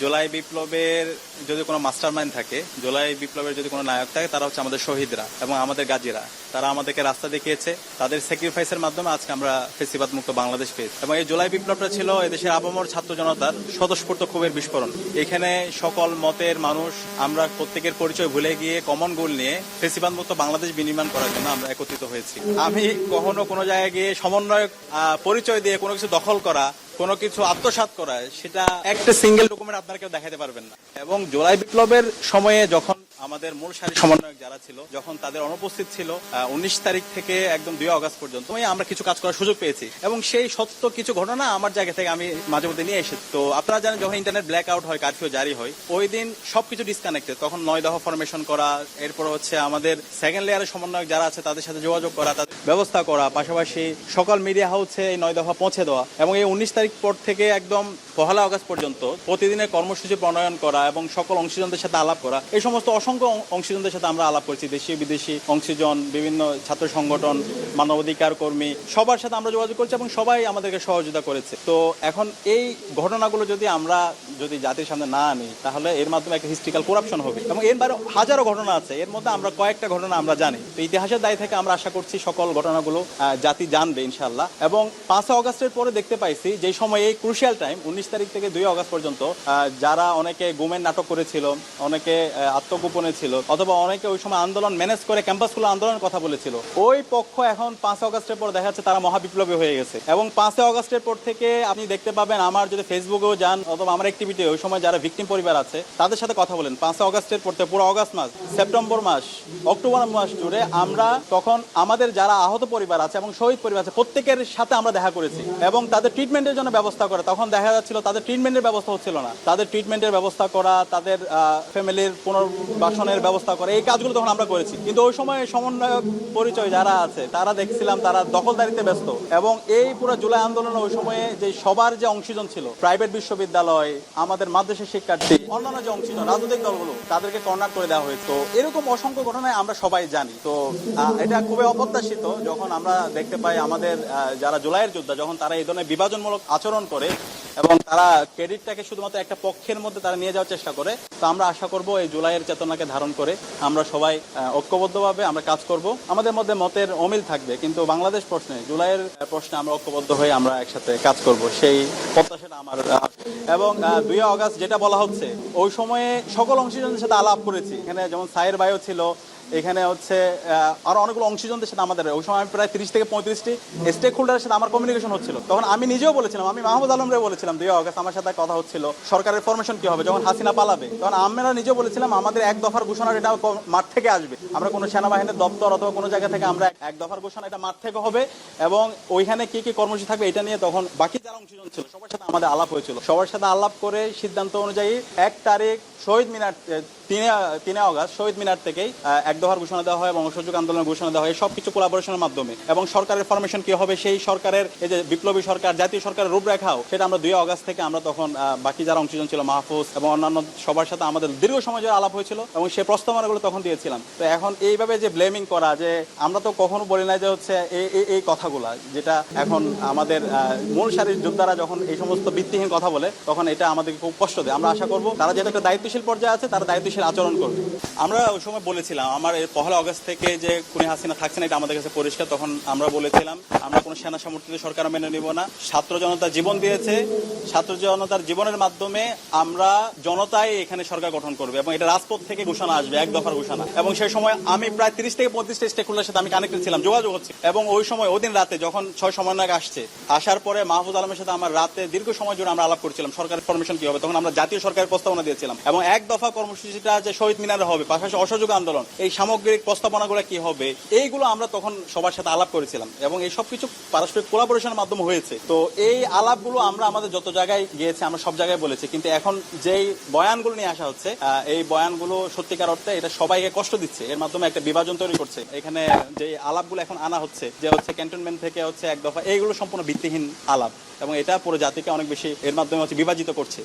জুলাই বিপ্লবের যদি কোনো মাস্টার মাইন্ড থাকে, জুলাই বিপ্লবের যদি কোনো নায়ক থাকে, তারা হচ্ছে আমাদের শহীদরা এবং আমাদের গাজীরা। তারা আমাদেরকে রাস্তা দেখিয়েছে, তাদের স্যাক্রিফাইসের মাধ্যমে আজকে আমরা ফেসিবাদ মুক্ত বাংলাদেশ পেয়েছি। এবং এই জুলাই বিপ্লবটা ছিল এদেশের আবমর ছাত্র জনতার স্বতঃস্ফূর্ত ক্ষোভের বিস্ফোরণ। এখানে সকল মতের মানুষ, আমরা প্রত্যেকের পরিচয় ভুলে গিয়ে কমন গোল নিয়ে ফেসিবাদ মুক্ত বাংলাদেশ বিনির্মাণ করার জন্য আমরা একত্রিত হয়েছি। আমি কখনো কোনো জায়গায় গিয়ে সমন্বয় পরিচয় দিয়ে কোনো কিছু দখল করা কোনো কিছু আত্মসাত করায়, সেটা একটা সিঙ্গেল ডকুমেন্ট আপনারা কেউ দেখাতে পারবেন না। এবং জোলাই বিপ্লবের সময়ে যখন আমাদের মূল সারি সমন্বয়ক যারা ছিল, যখন তাদের অনুপস্থিত ছিল উনিশ তারিখ থেকে একদম দুই আগস্ট পর্যন্ত আমরা কিছু কাজ করার সুযোগ পেয়েছি। এবং সেই সত্য কিছু ঘটনা আমার জায়গা থেকে আমি মাঝে মধ্যে নিয়ে এসেছি। তো আপনারা জানেন, যখন ইন্টারনেট ব্ল্যাক আউট হয় কারফিউ জারি হয়, ওই দিন সবকিছু ডিসকানেক্টেড তখন নয় দফা ফরমেশন করা, এরপর হচ্ছে আমাদের সেকেন্ড লেয়ারের সমন্বয়ক যারা আছে, তাদের সাথে যোগাযোগ করা, তাদের ব্যবস্থা করা, পাশাপাশি সকল মিডিয়া হাউসে এই নয় দফা পৌঁছে দেওয়া। এবং এই উনিশ তারিখ পর থেকে একদম পহেলা আগস্ট পর্যন্ত প্রতিদিনের কর্মসূচি প্রণয়ন করা এবং সকল অংশীজনদের সাথে আলাপ করা, এই সমস্ত অসংখ্য অংশীজনদের সাথে আমরা আলাপ করছি দেশীয় বিদেশি অংশীজন বিভিন্ন ছাত্র সংগঠন মানবাধিকার কর্মী সবার সাথে আমরা যোগাযোগ করছি এবং সবাই আমাদেরকে সহযোগিতা করেছে। তো এখন এই ঘটনাগুলো যদি আমরা যদি জাতির সামনে না আনি তাহলে এর মাধ্যমে একটা হিস্ট্রিক্যাল করাপশন হবে এবং এর বাইরে হাজারো ঘটনা আছে। এর মধ্যে আমরা কয়েকটা ঘটনা আমরা জানি। তো ইতিহাসের দায় থেকে আমরা আশা করছি সকল ঘটনাগুলো জাতি জানবে ইনশাল্লাহ এবং পাঁচ অগস্টের পরে দেখতে পাইছি যে সময় এই ক্রুশিয়াল টাইম উনিশ তারিখ থেকে দুই অগস্ট পর্যন্ত যারা অনেকে গুমের নাটক করেছিল অনেকে আহ, আত্মগোপনে ছিল, অথবা অনেকে ওই সময় আন্দোলন ম্যানেজ করে ক্যাম্পাসগুলো আন্দোলনের কথা বলেছিল। ওই পক্ষ এখন পাঁচ অগস্টের পর দেখা যাচ্ছে তারা মহাবিপ্লবী হয়ে গেছে। এবং পাঁচই অগস্টের পর থেকে আপনি দেখতে পাবেন, আমার যদি ফেসবুকেও যান অথবা আমার অ্যাক্টিভিটি ওই সময় যারা ভিকটিম পরিবার আছে, তাদের সাথে কথা বলেন। পাঁচই অগস্টের পর থেকে পুরো অগস্ট মাস, সেপ্টেম্বর মাস, অক্টোবর মাস জুড়ে আমরা তখন আমাদের যারা আহত পরিবার আছে এবং শহীদ পরিবার আছে, প্রত্যেকের সাথে আমরা দেখা করেছি। এবং তাদের ট্রিটমেন্টের জন্য ব্যবস্থা করা, তখন দেখা যাচ্ছিল তাদের ট্রিটমেন্টের ব্যবস্থা হচ্ছিল না। তাদের ট্রিটমেন্টের ব্যবস্থা করা, তাদের ফ্যামিলির পুনর্বাসনের ব্যবস্থা করা, এই কাজগুলো তখন আমরা করেছি। কিন্তু ওই সময় সমন্বয়ক পরিচয় যারা আছে, তারা দেখছিলাম তারা দখলদারিতে ব্যস্ত। এবং এই পুরো জুলাই আন্দোলনে ওই সময়ে যে সবার যে অংশীজন ছিল, প্রাইভেট বিশ্ববিদ্যালয়, আমাদের মাদ্রাসা শিক্ষার্থী, অন্যান্য যে অংশীজন, রাজনৈতিক দলগুলো, তাদেরকে কর্নার করে দেওয়া হয়েছে। তো এরকম অসংখ্য ঘটনায় আমরা সবাই জানি। তো এটা খুবই অপ্রত্যাশিত যখন আমরা দেখতে পাই আমাদের যারা জুলাইয়ের যোদ্ধা, যখন তারা এই ধরনের বিভাজনমূলক আচরণ করে এবং তারা ক্রেডিটটাকে শুধুমাত্র একটা পক্ষের মধ্যে তারা নিয়ে যাওয়ার চেষ্টা করে। তো আমরা আশা করব এই জুলাইয়ের চেতনাকে ধারণ করে আমরা সবাই ঐক্যবদ্ধভাবে আমরা কাজ করব। আমাদের মধ্যে মতের অমিল থাকবে, কিন্তু বাংলাদেশ প্রশ্নে, জুলাইয়ের প্রশ্নে আমরা ঐক্যবদ্ধ হয়ে আমরা একসাথে কাজ করব, সেই প্রত্যাশাটা আমার এবং দুই আগস্ট যেটা বলা হচ্ছে, ওই সময়ে সকল অংশীজনদের সাথে আলাপ করেছি। এখানে যেমন সায়ের বায়ু ছিল এখানে হচ্ছে আরও অনেকগুলো অংশীজনদের সাথে আমাদের ওই সময় আমি প্রায় তিরিশ থেকে পঁয়ত্রিশটি স্টেক হোল্ডারের সাথে আমার কমিউনিকেশন হচ্ছিল। তখন আমি নিজেও বলেছিলাম, আমি মাহমুদ আলমরে বলেছিলাম, দুই অগস্ট আমার সাথে কথা হচ্ছিল, সরকারের ফরমেশন কি হবে, যখন হাসিনা পালাবে। তখন আমরা নিজেও বলেছিলাম, আমাদের এক দফার ঘোষণা এটা মাঠ থেকে আসবে। আমরা কোনো সেনাবাহিনীর দপ্তর অথবা কোনো জায়গা থেকে আমরা এক- দফার ঘোষণা এটা মাঠ থেকে হবে এবং ওইখানে কি কি কর্মসূচি থাকবে এটা নিয়ে তখন বাকি যারা অংশীজন ছিল, সবার সাথে আমাদের আলাপ হয়েছিল। সবার সাথে আলাপ করে সিদ্ধান্ত অনুযায়ী এক তারিখ শহীদ মিনার তিনে তিনে অগাস্ট শহীদ মিনার থেকেই এক দফার ঘোষণা দেওয়া হয় এবং অসহযোগ আন্দোলনের ঘোষণা দেওয়া হয়। সবকিছু কোলাবোরেশনের মাধ্যমে। এবং সরকারের ফরমেশন কি হবে, সেই সরকারের, এই যে বিপ্লবী সরকার, জাতীয় সরকারের রূপরেখাও, সেটা আমরা দুই অগাস্ট থেকে আমরা তখন বাকি যারা অংশজন ছিল, মাহফুজ এবং অন্যান্য সবার সাথে আমাদের দীর্ঘ সময় ধরে আলাপ হয়েছিল এবং সেই প্রস্তাবনাগুলো তখন দিয়েছিলাম। তো এখন এইভাবে যে ব্লেমিং করা, যে আমরা তো কখনো বলি না যে হচ্ছে এই, এই- কথাগুলা, যেটা এখন আমাদের মূল সারির যোদ্ধারা যখন এই সমস্ত ভিত্তিহীন কথা বলে, তখন এটা আমাদেরকে খুব কষ্ট দেয়। আমরা আশা করব, তারা যেহেতু একটা দায়িত্বশীল পর্যায়ে আছে, তারা দায়িত্বশীল আচরণ করবে। আমরা ওই সময় বলেছিলাম, আমার পহেলা অগস্ট থেকে যে খুনি হাসিনা থাকছে না, এটা আমাদের কাছে পরিষ্কার, তখন আমরা বলেছিলাম, আমরা কোনো সেনা সমর্থিত সরকার মেনে নিব না। ছাত্র জনতা জীবন দিয়েছে, ছাত্র জনতার জীবনের মাধ্যমে আমরা জনতাই এখানে সরকার গঠন করবে এবং এটা রাজপথ থেকে ঘোষণা আসবে, এক দফার ঘোষণা। এবং সেই সময় আমি প্রায় তিরিশ থেকে পঁয়ত্রিশটা স্টেক হোল্ডারের সাথে আমি কানেক্টেড ছিলাম, যোগাযোগ হচ্ছে। এবং ওই সময় ওই দিন রাতে যখন ছয় সমন্বয়ক আসছে, আসার পরে মাহফুজ আলমের সাথে আমার রাতে দীর্ঘ সময় জুড়ে আমরা আলাপ করছিলাম, সরকারের ফরমেশন কি হবে তখন আমরা জাতীয় সরকারের প্রস্তাবনা দিয়েছিলাম। এবং এক দফা কর্মসূচিটা যে শহীদ মিনারে হবে, পাশাপাশি অসহযোগ আন্দোলন। এই সামগ্রিক প্রস্তাবনাগুলো কি হবে, এইগুলো আমরা তখন সবার সাথে আলাপ করেছিলাম এবং এই সব কিছু পারস্পরিক কোলাবোরেশনের মাধ্যমে হয়েছে। তো এই আলাপগুলো আমরা আমাদের যত জায়গায় গিয়েছি, আমরা সব জায়গায় বলেছি, কিন্তু এখন যেই বয়ানগুলো নিয়ে আসা হচ্ছে এই বয়ানগুলো সত্যিকার অর্থে এটা সবাইকে কষ্ট দিচ্ছে। এর মাধ্যমে একটা বিভাজন তৈরি করছে। এখানে যে আলাপগুলো এখন আনা হচ্ছে, যে হচ্ছে ক্যান্টনমেন্ট থেকে হচ্ছে এক দফা, এইগুলো সম্পূর্ণ ভিত্তিহীন আলাপ এবং এটা পুরো জাতিকে অনেক বেশি এর মাধ্যমে হচ্ছে বিভাজিত করছে।